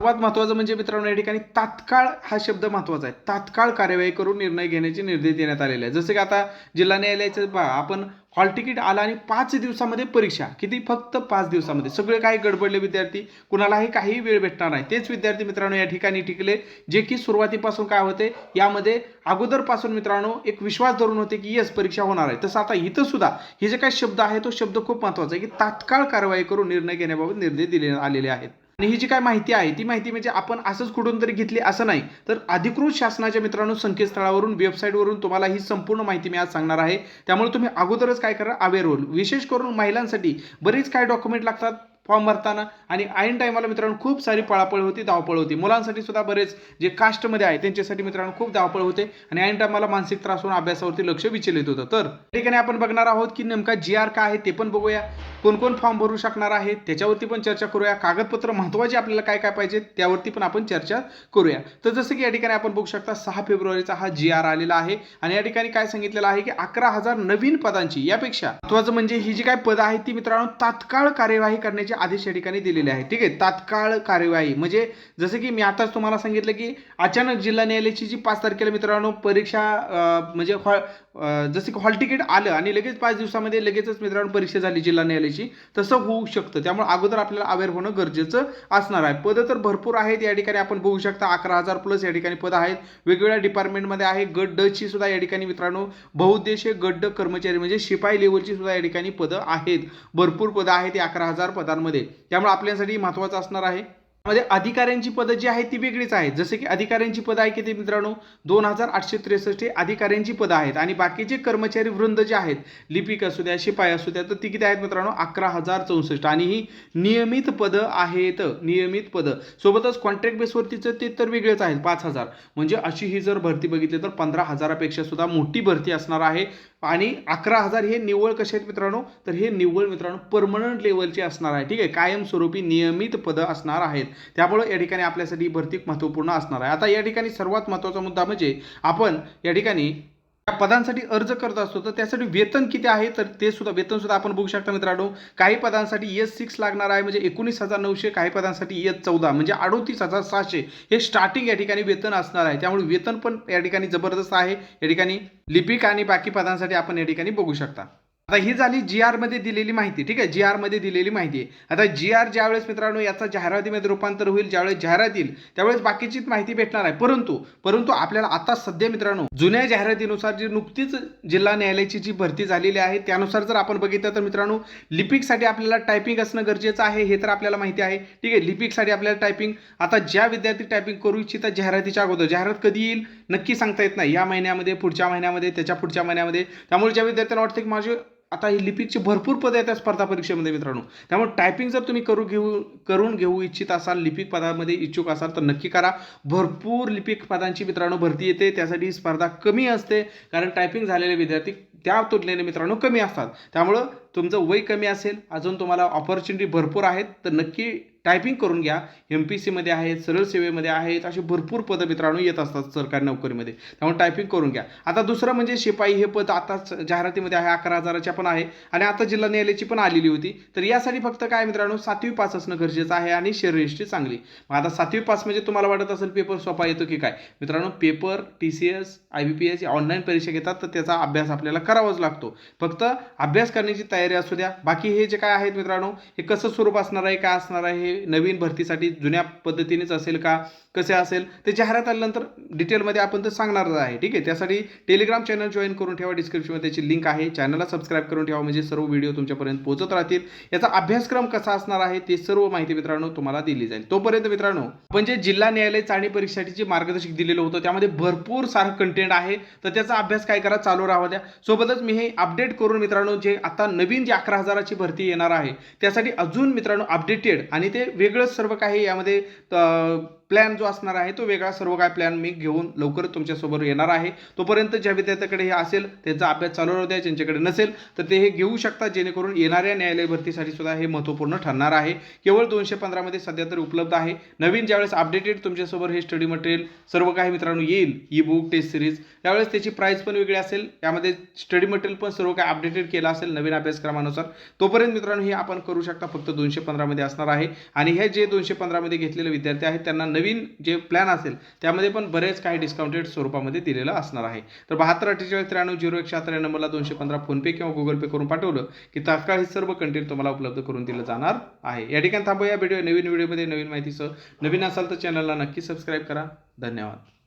सर्वात महत्त्वाचं म्हणजे मित्रांनो या ठिकाणी तात्काळ हा शब्द महत्त्वाचा आहे. तात्काळ कार्यवाही करून निर्णय घेण्याचे निर्देश देण्यात आलेले आहे जसं की आता जिल्हा न्यायालयाचं पहा आपण हॉल तिकीट आलं आणि पाच दिवसामध्ये परीक्षा किती? फक्त पाच दिवसामध्ये. सगळे काही गडबडले विद्यार्थी कुणालाही काही वेळ भेटणार नाही. तेच विद्यार्थी मित्रांनो या ठिकाणी टिकले जे की सुरुवातीपासून काय होते यामध्ये अगोदरपासून मित्रांनो एक विश्वास धरून होते की येस परीक्षा होणार आहे. तसं आता इथं सुद्धा हे जे काही शब्द आहे तो शब्द खूप महत्त्वाचा आहे की तात्काळ कारवाई करून निर्णय घेण्याबाबत निर्देश दिले आलेले आहेत. आणि ही जी काय माहिती आहे ती माहिती म्हणजे आपण असंच कुठून तरी घेतली असं नाही. तर अधिकृत शासनाच्या मित्रांनो संकेतस्थळावरून वेबसाईटवरून तुम्हाला ही संपूर्ण माहिती मी आज सांगणार आहे. त्यामुळे तुम्ही अगोदरच काय करा अवेअर होईल विशेष करून महिलांसाठी बरीच काय डॉक्युमेंट लागतात फॉर्म भरताना. आणि ऐन टायमाला मित्रांनो खूप सारी पळापळ होती धावपळ होती. मुलांसाठी सुद्धा बरेच जे कास्टमध्ये आहे त्यांच्यासाठी मित्रांनो खूप धावपळ होते. आणि ऐन टायमाला मानसिक त्रास होऊन अभ्यासावरती लक्ष विचलित होतं. तर या ठिकाणी आपण बघणार आहोत की नेमका जी आर काय आहे ते पण बघूया. कोण कोण फॉर्म भरू शकणार आहे त्याच्यावरती पण चर्चा करूया. कागदपत्र महत्त्वाचे आपल्याला काय काय पाहिजे त्यावरती पण आपण चर्चा करूया. तर जसं की या ठिकाणी आपण बघू शकता सहा फेब्रुवारीचा हा जी आर आलेला आहे. आणि या ठिकाणी काय सांगितलेलं आहे की अकरा हजार नवीन पदांची यापेक्षा महत्वाचं म्हणजे ही जी काय पद आहेत ती मित्रांनो तात्काळ कार्यवाही करण्याची आदेश या ठिकाणी दिलेले आहेत. ठीक आहे तात्काळ कार्यवाही. म्हणजे जसं की मी आताच तुम्हाला सांगितलं की अचानक जिल्हा न्यायालयाची जी पाच तारखेला मित्रांनो परीक्षा म्हणजे हॉ जसं की हॉल तिकीट आलं आणि लगेच पाच दिवसामध्ये लगेचच मित्रांनो परीक्षा झाली जिल्हा न्यायालयाची तसं होऊ शकतं. त्यामुळे अगोदर आपल्याला अवेअर होणं गरजेचं असणार आहे. पदं तर भरपूर आहेत या ठिकाणी आपण बघू शकता अकरा हजार प्लस या ठिकाणी पदं आहेत. वेगवेगळ्या डिपार्टमेंटमध्ये आहे. गट ड ची सुद्धा या ठिकाणी मित्रांनो बहुउद्देशीय गट ड कर्मचारी म्हणजे शिपाई लेवलची सुद्धा या ठिकाणी पदं आहेत. भरपूर पदं आहेत या अकरा हजार पदांमध्ये त्यामुळे आपल्यासाठी महत्त्वाचं असणार आहे. मध्ये अधिकाऱ्यांची पदं जी आहेत ती वेगळीच आहेत. जसे की अधिकाऱ्यांची पदं आहे किती मित्रांनो दोन हजार आठशे त्रेसष्ट हे अधिकाऱ्यांची पदं आहेत. आणि बाकीचे कर्मचारी वृंद जे आहेत लिपिक असू द्या शिपाई असू द्या तर ती किती आहेत मित्रांनो? अकरा हजार चौसष्ट. आणि ही नियमित पदं आहेत. नियमित पदं. सोबतच कॉन्ट्रॅक्ट बेसवरतीचं ते तर वेगळेच आहेत. पाच हजार. म्हणजे अशी ही जर भरती बघितली तर पंधरा हजारापेक्षा सुद्धा मोठी भरती असणार आहे. आणि अकरा हजार हे निव्वळ कसे आहेत मित्रांनो? तर हे निव्वळ मित्रांनो परमनंट लेवलचे असणार आहे ठीक आहे? कायमस्वरूपी नियमित पदं असणार आहेत. त्यामुळे या ठिकाणी आपल्यासाठी भरती महत्त्वपूर्ण असणार आहे. आता या ठिकाणी सर्वात महत्त्वाचा मुद्दा म्हणजे आपण या ठिकाणी या पदांसाठी अर्ज करत असतो तर त्यासाठी वेतन किती आहे? तर ते सुद्धा वेतन सुद्धा आपण बघू शकता मित्रांनो. काही पदांसाठी एस सिक्स लागणार आहे म्हणजे एकोणीस हजार नऊशे काही पदांसाठी एस चौदा म्हणजे अडोतीस हजार सहाशे. हे स्टार्टिंग या ठिकाणी वेतन असणार आहे. त्यामुळे वेतन पण या ठिकाणी जबरदस्त आहे. या ठिकाणी लिपिक आणि बाकी पदांसाठी आपण या ठिकाणी बघू शकता. आता ही झाली जी आरमध्ये दिलेली माहिती ठीक आहे? जी आरमध्ये दिलेली माहिती. आहे आता जी आर ज्यावेळेस मित्रांनो याचा जाहिरातीमध्ये रूपांतर होईल ज्यावेळेस जाहिरात येईल त्यावेळेस बाकीचीच माहिती भेटणार आहे. परंतु परंतु आपल्याला आता सध्या मित्रांनो जुन्या जाहिरातीनुसार जी नुकतीच जिल्हा न्यायालयाची जी भरती झालेली आहे त्यानुसार जर आपण बघितलं तर मित्रांनो लिपिकसाठी आपल्याला टायपिंग असणं गरजेचं आहे हे तर आपल्याला माहिती आहे. ठीक आहे? लिपिकसाठी आपल्याला टायपिंग आता ज्या विद्यार्थी टायपिंग करू इच्छितात जाहिरातीच्या अगोदर जाहिरात कधी येईल नक्की सांगता येत नाही. या महिन्यामध्ये पुढच्या महिन्यामध्ये त्याच्या पुढच्या महिन्यामध्ये. त्यामुळे ज्या विद्यार्थ्यांना वाटतं की माझे आता ही लिपिकची भरपूर पदं आहेत त्या स्पर्धा परीक्षेमध्ये मित्रांनो. त्यामुळे टायपिंग जर तुम्ही करू घेऊ करून घेऊ इच्छित असाल लिपिक पदामध्ये इच्छुक असाल तर नक्की करा. भरपूर लिपिक पदांची मित्रांनो भरती येते. त्यासाठी स्पर्धा कमी असते. कारण टायपिंग झालेले विद्यार्थी त्या तुलनेने मित्रांनो कमी असतात. त्यामुळं तुमचं वय कमी असेल. अजून तुम्हाला ऑपॉर्च्युनिटी भरपूर आहेत. तर नक्की टायपिंग करून घ्या. एम पी सीमध्ये आहेत सरळ सेवेमध्ये आहेत असे भरपूर पदं मित्रांनो येत असतात सरकारी नोकरीमध्ये. त्यामुळे टायपिंग करून घ्या. आता दुसरं म्हणजे शिपाई हे पद आताच जाहिरातीमध्ये आहे अकरा हजाराच्या पण आहे आणि आता जिल्हा न्यायालयाची पण आलेली होती. तर यासाठी फक्त काय मित्रांनो सातवी पास असणं गरजेचं आहे आणि शरीरयष्टी चांगली. मग आता सातवी पास म्हणजे तुम्हाला वाटत असेल पेपर सोपा येतो की काय? मित्रांनो paper T C S I B P S online परीक्षा घेतात तर त्याचा अभ्यास आपल्याला करावाच लागतो. फक्त अभ्यास करण्याची तयारी असू द्या. बाकी हे जे काय आहेत मित्रांनो हे कसं स्वरूप असणार आहे काय असणार आहे हे नवीन भरतीसाठी जुन्या पद्धतीनेच असेल का? कसे असेल? ते जाहिरात आल्यानंतर डिटेलमध्ये आपण तर सांगणारच आहे. ठीक आहे? त्यासाठी टेलिग्राम चॅनल जॉईन करून ठेवा. डिस्क्रिप्शनमध्ये त्याची लिंक आहे. चॅनलला सबस्क्राईब करून ठेवा म्हणजे सर्व व्हिडिओ तुमच्यापर्यंत पोहोचत राहतील. याचा अभ्यासक्रम कसा असणार आहे? ते सर्व माहिती मित्रांनो तुम्हाला दिली जाईल. तोपर्यंत मित्रांनो आपण जे जिल्हा न्यायालय चाळणी परीक्षेसाठी जे मार्गदर्शक दिलेलं होतं त्यामध्ये भरपूर सारं कंटेंट आहे. तर त्याचा अभ्यास काय करा? चालू राहा द्या. सोबतच मी हे अपडेट करून मित्रांनो जे आता नवीन जे अकरा हजाराची भरती येणार आहे त्यासाठी अजून मित्रांनो अपडेटेड आणि ते म्हणजे वेगळंच सर्व काही यामध्ये प्लॅन जो असणार आहे तो वेगळा सर्व काय प्लॅन मी घेऊन लवकर तुमच्यासोबत येणार आहे. तोपर्यंत ज्या विद्यार्थ्याकडे हे असेल त्यांचा अभ्यास चालू राहू द्या ज्यांच्याकडे नसेल तर ते हे घेऊ शकतात जेणेकरून येणाऱ्या न्यायालय भरतीसाठी सुद्धा हे महत्त्वपूर्ण ठरणार आहे. केवळ दोनशे पंधरामध्ये सध्या तरी उपलब्ध आहे. नवीन ज्यावेळेस अपडेटेड तुमच्यासोबत हे स्टडी मटेरियल सर्व काही मित्रांनो येईल ई बुक टेस्ट सिरीज त्यावेळेस त्याची प्राईस पण वेगळी असेल. यामध्ये स्टडी मटेरियल पण सर्व काही अपडेटेड केलं असेल नवीन अभ्यासक्रमानुसार. तोपर्यंत मित्रांनो हे आपण करू शकता फक्त दोनशे पंधरामध्ये असणार आहे. आणि हे जे दोनशे पंधरामध्ये घेतलेले विद्यार्थी आहेत त्यांना नवीन जे प्लॅन असेल त्यामध्ये पण बरेच काही डिस्काउंटेड स्वरूपामध्ये दिलेलं असणार आहे. तर बहात्तर अठ्ठेचाळीस त्र्याण्णव झिरो एक शहात्तर या नंबरला दोनशे पंधरा फोनपे किंवा गुगल पे करून पाठवलं की तात्काळ हे सर्व कंटेंट तुम्हाला उपलब्ध करून दिलं जाणार आहे. या ठिकाणी थांबूया. व्हिडिओ नवीन व्हिडिओमध्ये नवीन माहितीसह. नवीन असाल तर चॅनलला नक्की सबस्क्राईब करा. धन्यवाद.